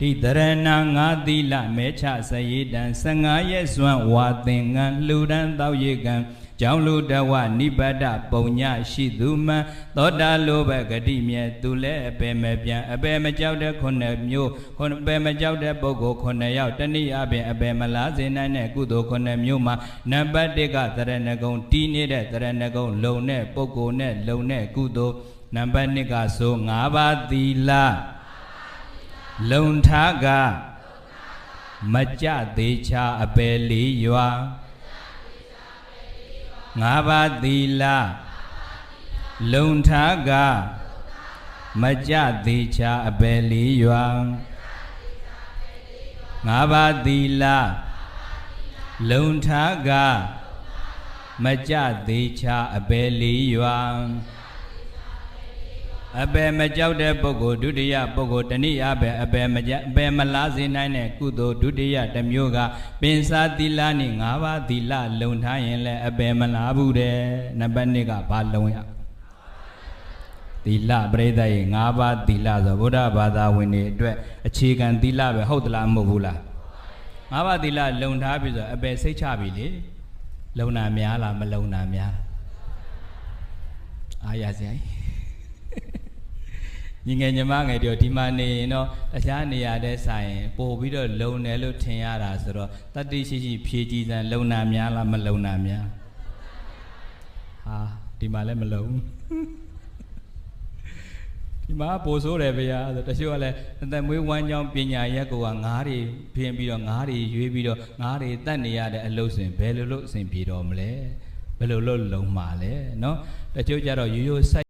တိတရဏငါသီလမဲချစယေတံ15ရက်စွမ်းဝါသင်္ကန်းလှူဒန်းတောက်ရေကံကြောင့်လူတဝနိဗ္ဗတပုံညရှိသူမှန်သောတာလိုဘဂတိမြဲသူလည်းအပေမပြန်အပေမကြောက်တဲ့ခုနှစ်မျိုးခုနှစ်အပေမကြောက်တဲ့ပုဂ္ဂိုလ်ခုနှစ်ယောက်တနည်းအားဖြင့်အပေမလားစေနိုင်တဲ့ကုသိုလ်ခုနှစ်မျိုးမှာနံပါတ်1ကသရဏဂုံတီးနေတဲ့သရဏဂုံလုံတဲ့ပုဂ္ဂိုလ်နဲ့လုံတဲ့ကုသိုလ်နံပါတ်2ကဆို၅ပါးသီလ လုံထားကမကြသေးချာအပယ်လေးရွာငါးပါးသီလလုံထားကမကြသေးချာအပယ်လေးရွာငါးပါးသီလလုံထားကမကြသေးချာအပယ်လေးရွာ အပယ်မကြောက်တဲ့ပုဂ္ဂိုလ်ဒုတိယပုဂ္ဂိုလ်တဏှိအပယ်အပယ်မကြအပယ်မလားစေနိုင်တဲ့ကုသိုလ်ဒုတိယတစ်မျိုးကပင်စာသီလနဲ့၅ပါးသီလလုံထားရင်လည်းအပယ်မလားဘူးတဲ့နံပါတ်1ကဘာလုံရသီလပရိသတ်ရေ၅ပါးသီလဆိုဗုဒ္ဓဘာသာဝင်တွေအတွက်အခြေခံသီလပဲဟုတ်သလားမဟုတ်ဘူးလား၅ပါးသီလလုံထားပြီဆိုအပယ်စိတ်ချပြီလေလုံနာများလားမလုံနာများအားရစရာကြီး ညီငယ်ညီမငယ်တို့ဒီမှာနေရင်တော့တခြားနေရာတဲ့ဆိုင်ပို့ပြီးတော့လုံတယ်လို့ထင်ရတာဆိုတော့တတ္တိရှိရှိဖြည့်ကြည်စံလုံနာများလားမလုံနာများဟာဒီမှာလည်းမလုံဒီမှာပို့ဆိုးတယ်ဗျာဆိုတချို့ကလည်းအသက်မွေးဝမ်းကြောင်းပညာရက်ကိုကငားတွေဖင်းပြီးတော့ငားတွေရွေးပြီးတော့ငားတွေတတ်နေရတဲ့အလုပ်စဉ်ဘယ်လိုလုပ်အဆင်ပြေတော်မလဲဘယ်လိုလုပ်လုံမှာလဲเนาะတချို့ကြတော့ရိုးရိုးစိုက်